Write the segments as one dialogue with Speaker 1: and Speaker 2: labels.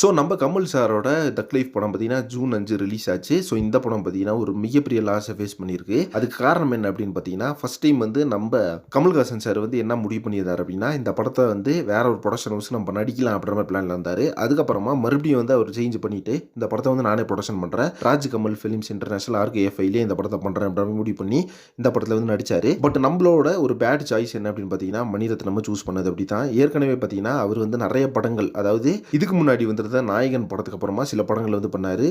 Speaker 1: So நம்ம கமல் சாரோட த கிளைஃப் படம் பார்த்தீங்கன்னா ஜூன் அஞ்சு ரிலீஸ் ஆச்சு. ஸோ இந்த படம் பார்த்தீங்கன்னா ஒரு மிகப்பெரிய லாஸை ஃபேஸ் பண்ணியிருக்கு. அதுக்கு காரணம் என்ன அப்படின்னு பார்த்தீங்கன்னா ஃபர்ஸ்ட் டைம் வந்து நம்ம கமல்ஹாசன் சார் வந்து என்ன முடிவு பண்ணியிருந்தார் அப்படின்னா இந்த படத்தை வந்து வேற ஒரு ப்ரொடக்ஷன் ஹவுஸ் நம்ம நடிக்கலாம் அப்படின்ற மாதிரி பிளான்ல இருந்தார். அதுக்கப்புறமா மறுபடியும் வந்து அவர் சேஞ்ச் பண்ணிட்டு இந்த படத்தை வந்து நானே ப்ரொடக்ஷன் பண்ணுறேன் ராஜ் கமல் ஃபிலிம்ஸ் இன்டர்நேஷனல் ஆர்கேஎஃப்ஐலே இந்த படத்தை பண்ணுறேன் அப்படின்னு முடிவு பண்ணி இந்த படத்தில் வந்து நடித்தார் பட் நம்மளோட ஒரு பேட் சாய்ஸ் என்ன அப்படின்னு பார்த்தீங்கன்னா மணிரத்னம சூஸ் பண்ணது அப்படி தான் ஏற்கனவே பார்த்தீங்கன்னா அவர் வந்து நிறைய படங்கள் அதாவது இதுக்கு முன்னாடி வந்து வந்திருந்த நாயகன் படத்துக்கு அப்புறமா சில படங்கள் வந்து பண்ணார்.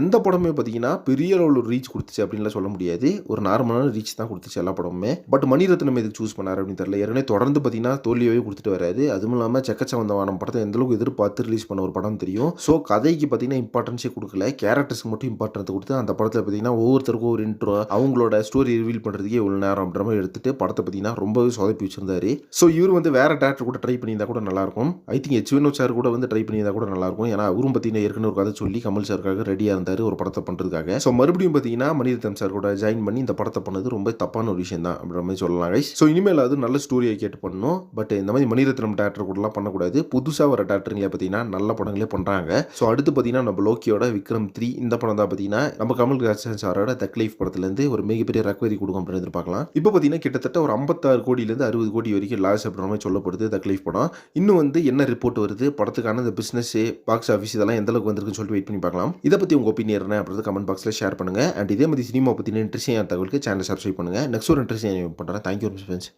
Speaker 1: எந்த படமே பார்த்தீங்கன்னா பெரிய அளவில் ஒரு ரீச் கொடுத்துச்சு அப்படின்லாம் சொல்ல முடியாது. ஒரு நார்மலான ரீச் தான் கொடுத்துச்சு எல்லா படமுமே. பட் மணிரத்னம் எதுக்கு சூஸ் பண்ணார் அப்படின்னு தெரியல. ஏற்கனவே தொடர்ந்து பார்த்தீங்கன்னா தோல்வியாகவே கொடுத்துட்டு வராது அதுவும் இல்லாமல் செக்கச்சவந்தவானம் படத்தை எந்த அளவுக்கு எதிர்பார்த்து ரிலீஸ் பண்ண ஒரு படம் தெரியும். ஸோ கதைக்கு பார்த்தீங்கன்னா இம்பார்ட்டன்ஸே கொடுக்கல. கேரக்டர்ஸ்க்கு மட்டும் இம்பார்ட்டன்ஸ் கொடுத்து அந்த படத்தில் பார்த்தீங்கன்னா ஒவ்வொருத்தருக்கும் ஒரு இன்ட்ரோ அவங்களோட ஸ்டோரி ரிவீல் பண்ணுறதுக்கே இவ்வளோ நேரம் அப்படின்ற மாதிரி எடுத்துட்டு படத்தை பார்த்தீங்கன்னா ரொம்பவே சொதப்பி வச்சிருந்தாரு. ஸோ இவர் வந்து வேற டேரக்டர் கூட ட்ரை பண்ணியிருந்தா கூட நல்லாயிருக்கும் I think H Vinoth sir கூட வந்து ட்ரை பண்ணியிருந்தா கூட நல்லா இருக்கும். ஏன்னா அவரும் பார்த்தீங்கன்னா ஏற்கனவே ஒரு கதை சொல்லி கமல் சாருக்காக ரெடியாக இருந்தார் ஒரு படத்தை பண்ணுறதுக்காக ஸோ மறுபடியும் பார்த்தீங்கன்னா மணிரத்னம் சார் கூட ஜாயின் பண்ணி இந்த படத்தை பண்ணது ரொம்ப தப்பான ஒரு விஷயம் தான் அப்படின்ற மாதிரி சொல்லலாம் கைஸ் ஸோ இனிமேல் அது நல்ல ஸ்டோரியை கேட்டு பண்ணணும். பட் இந்த மாதிரி மணிரத்னம் டேரக்டர் கூடலாம் பண்ணக்கூடாது. புதுசாக வர டேரக்டருங்களே பார்த்தீங்கன்னா நல்ல படங்களே பண்ணுறாங்க ஸோ அடுத்து பார்த்தீங்கன்னா நம்ம லோக்கியோட விக்ரம் த்ரீ இந்த படம் தான் பார்த்தீங்கன்னா நம்ம கமல்ஹாசன் சாரோட தக் லைஃப் படத்துலேருந்து ஒரு மிகப்பெரிய ரெக்கவரி கொடுக்கும் அப்படின்னு எதிர்பார்க்கலாம். இப்போ பார்த்தீங்கன்னா கிட்டத்தட்ட ஒரு ஐம்பத்தாறு கோடியிலேருந்து அறுபது கோடி வரைக்கும் லாஸ் அப்படின்ற மாதிரி சொல்லப்படுது தக் லைஃப் படம். இன்னும் வந்து என்ன ரிப்போர்ட் வருது? படத்துக்கான இந்த பிஸ்னஸ் பாக்ஸ் ஆஃபீஸ் இதெல்லாம் எந்த அளவுக்கு வந்திருக்குன்னு சொல்லிட்டு வெயிட் பண்ணி பார்க்கலாம். இதை பற்றி உங்கள் ஒப்பீனியன் என்ன அப்படின்றது கமெண்ட் பாக்ஸில் ஷேர் பண்ணுங்கள் அண்ட் இதே மாதிரி சினிமா பற்றின இன்ட்ரெஸ்டிங் தகவலுக்கு சேனல் சப்ஸ்கிரைப் பண்ணுங்கள் நெக்ஸ்ட் ஒரு இன்ட்ரெஸ்டிங் பண்ணுறேன் தேங்க்யூ ஃப்ரெண்ட்ஸ்